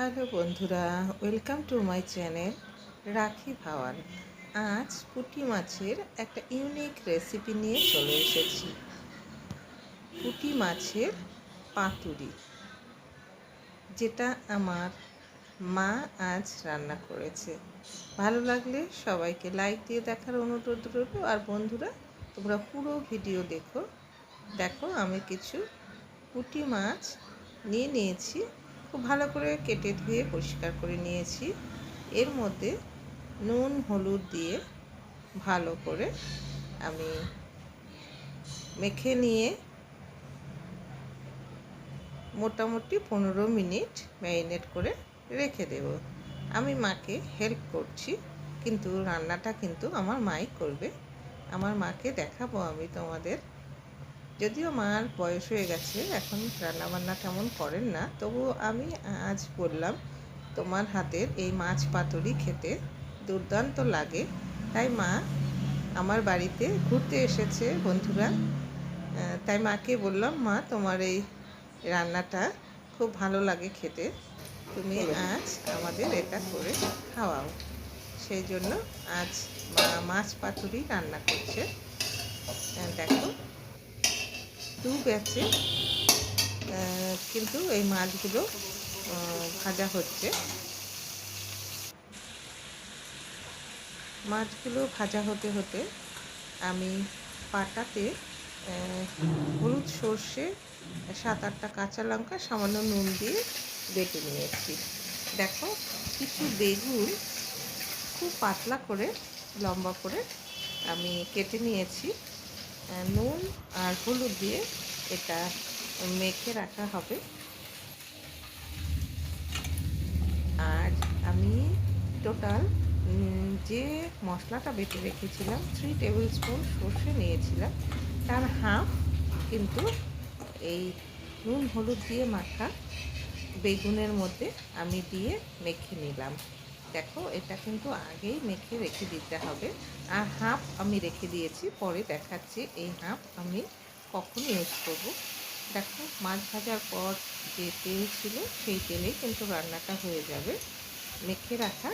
Hello বন্ধুরা, welcome to my channel রাখি ভাওয়াল। আজ পুঁটি মাছের একটা ইউনিক রেসিপি নিয়ে চলে এসেছি। পুঁটি মাছের পাতুরি, যেটা আমার মা আজ রান্না করেছে। ভালো লাগলে সবাইকে লাইক দিয়ে দেখার অনুরোধ রইল। আর বন্ধুরা, তোমরা পুরো ভিডিও দেখো। দেখো, আমি কিছু পুঁটি মাছ নিয়ে নিয়েছি। খুব ভালো করে কেটে ধুয়ে পরিষ্কার করে নিয়েছি। এর মধ্যে নুন, হলুদ দিয়ে ভালো করে আমি মেখে নিয়ে মোটামুটি পনেরো মিনিট ম্যারিনেট করে রেখে দেব। আমি মাকে হেল্প করছি, কিন্তু রান্নাটা কিন্তু আমার মাই করবে। আমার মাকে দেখাবো আমি তোমাদের যদিও মার বয়স হয়ে গেছে, এখন রান্নাবান্না তেমন করেন না। তবু আমি আজ বললাম, তোমার হাতের এই মাছ পাতুরি খেতে দুর্দান্ত লাগে। তাই মা আমার বাড়িতে ঘুরতে এসেছে বন্ধুরা। তাই মাকে বললাম, মা, তোমার এই রান্নাটা খুব ভালো লাগে খেতে। তুমি আজ আমাদের এটা করে খাওয়াও। সেই জন্য আজ মা মাছ পাতুরি রান্না করছে। দেখো। দু ব্যাচে কিন্তু এই মাছগুলো ভাজা হচ্ছে। মাছগুলো ভাজা হতে হতে আমি পাটাতে হলুদ সর্ষে, সাত আটটা কাঁচা লঙ্কা, সামান্য নুন দিয়ে বেটে নিয়েছি। দেখো, কিছু বেগুন খুব পাতলা করে, লম্বা করে আমি কেটে নিয়েছি। নুন আর হলুদ দিয়ে এটা মেখে রাখা হবে। আর আমি টোটাল যে মশলাটা বেটে রেখেছিলাম থ্রি টেবিল স্পুন সর্ষে নিয়েছিলাম। তার হাফ কিন্তু এই নুন, হলুদ দিয়ে মাখা বেগুনের মধ্যে আমি দিয়ে মেখে নিলাম। দেখো, এটা কিন্তু আগেই মেখে রেখে দিতে হবে। আর হাফ আমি রেখে দিয়েছি, পরে দেখাচ্ছি এই হাফ আমি কখন ইউজ করব। দেখো, মাছ ভাজার পর যে তেল ছিল, সেই তেলেই কিন্তু রান্নাটা হয়ে যাবে। মেখে রাখা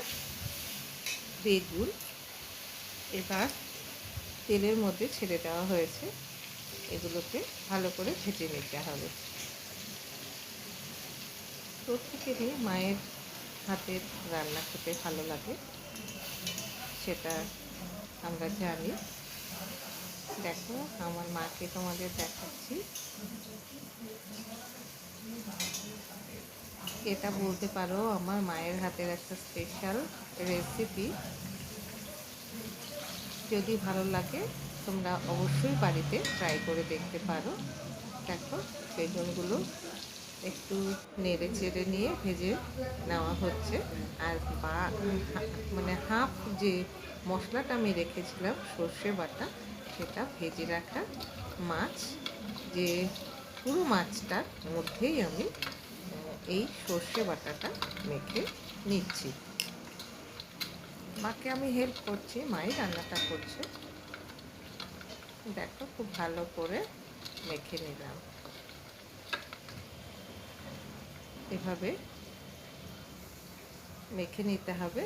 বেগুন এবার তেলের মধ্যে ছেড়ে দেওয়া হয়েছে। এগুলোকে ভালো করে ভেজে নিতে হবে। প্রত্যেকেরই মায়ের হাতের রান্না খেতে ভালো লাগে, সেটা আমরা জানি। দেখো, আমার মাকে তোমাদের দেখাচ্ছি। এটা বলতে পারো, আমার মায়ের হাতের একটা স্পেশাল রেসিপি যদি ভালো লাগে, তোমরা অবশ্যই বাড়িতে ট্রাই করে দেখতে পারো। দেখো, বেগুনগুলো একটু নেড়ে চেড়ে নিয়ে ভেজে নেওয়া হচ্ছে। আর বা মানে হাফ যে মশলাটা আমি রেখেছিলাম, সর্ষে বাটা, সেটা ভেজে রাখা মাছ, যে পুরো মাছটার মধ্যেই আমি এই সর্ষে বাটাটা মেখে নিচ্ছি। মাকে আমি হেল্প করছি, মাই রান্নাটা করছে। দেখো, খুব ভালো করে মেখে নিলাম। এভাবে মেখে নিতে হবে।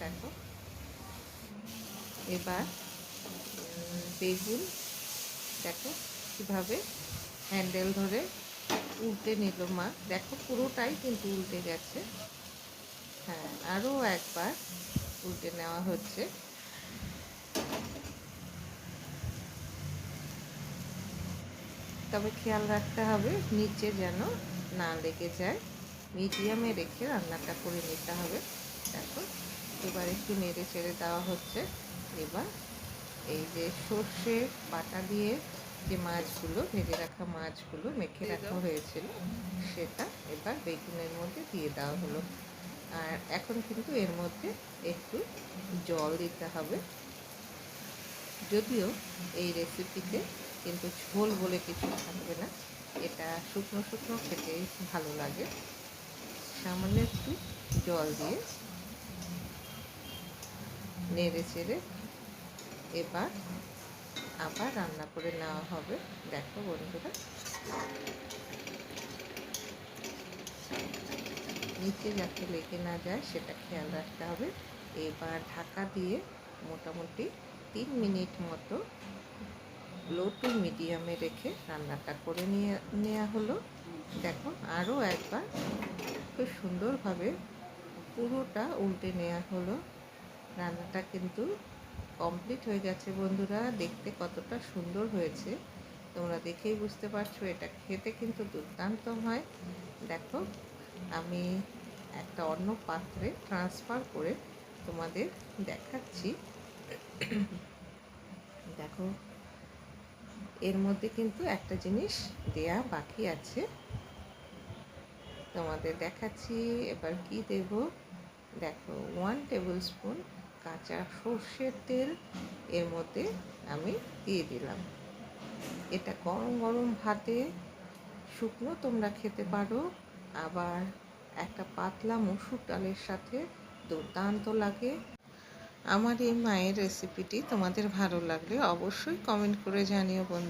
দেখো। এবার বেগুন, দেখো কীভাবে হ্যান্ডেল ধরে উল্টে নিল মা। দেখো পুরোটাই কিন্তু উল্টে গেছে। হ্যাঁ আরও একবার উল্টে নেওয়া হচ্ছে। তবে খেয়াল রাখতে হবে, নিচে যেন না লেগে যায়। মিডিয়ামে রেখে রান্নাটা করে নিতে হবে। দেখো এবার একটু নেড়ে চেড়ে দেওয়া হচ্ছে। এবার এই যে সর্ষে বাটা দিয়ে যে মাছগুলো ভেজে রাখা মাছগুলো মেখে রাখা হয়েছিল সেটা এবার বেগুনের মধ্যে দিয়ে দেওয়া হলো। আর এখন কিন্তু এর মধ্যে একটু জল দিতে হবে। যদিও এই রেসিপিতে কিন্তু ঝোল বলে কিছু থাকবে না। এটা শুকনো শুকনো খেতেই ভালো লাগে। সামান্য একটু জল দিয়ে নেড়ে চেড়ে এবার আবার রান্না করে নেওয়া হবে। দেখো বন্ধুরা। নিচে যাতে লেগে না যায় সেটা খেয়াল রাখতে হবে। এবার ঢাকা দিয়ে মোটামুটি তিন মিনিট মতো লো টু মিডিয়ামে রেখে রান্নাটা করে নিয়ে নেওয়া হলো। দেখো আরও একবার খুব সুন্দরভাবে পুরোটা উল্টে নেওয়া হলো। রান্নাটা কিন্তু কমপ্লিট হয়ে গেছে বন্ধুরা, দেখতে কতটা সুন্দর হয়েছে। তোমরা দেখেই বুঝতে পারছ, এটা খেতে কিন্তু দুর্দান্ত হয়। দেখো আমি একটা অন্য পাত্রে ট্রান্সফার করে তোমাদের দেখাচ্ছি। দেখো এর মধ্যে কিন্তু একটা জিনিস দেয়া বাকি আছে। তোমাদের দেখাচ্ছি, এবার কি দেব? দেখো ওয়ান টেবিল স্পুন কাঁচা সর্ষের তেল এর মধ্যে আমি দিয়ে দিলাম। এটা গরম গরম ভাতে শুকনো তোমরা খেতে পারো। আবার একটা পাতলা মসুর ডালের সাথে দুর্দান্ত লাগে। আমার এই মায়ের রেসিপিটি তোমাদের ভালো লাগলে অবশ্যই কমেন্ট করে জানিও বন্ধু।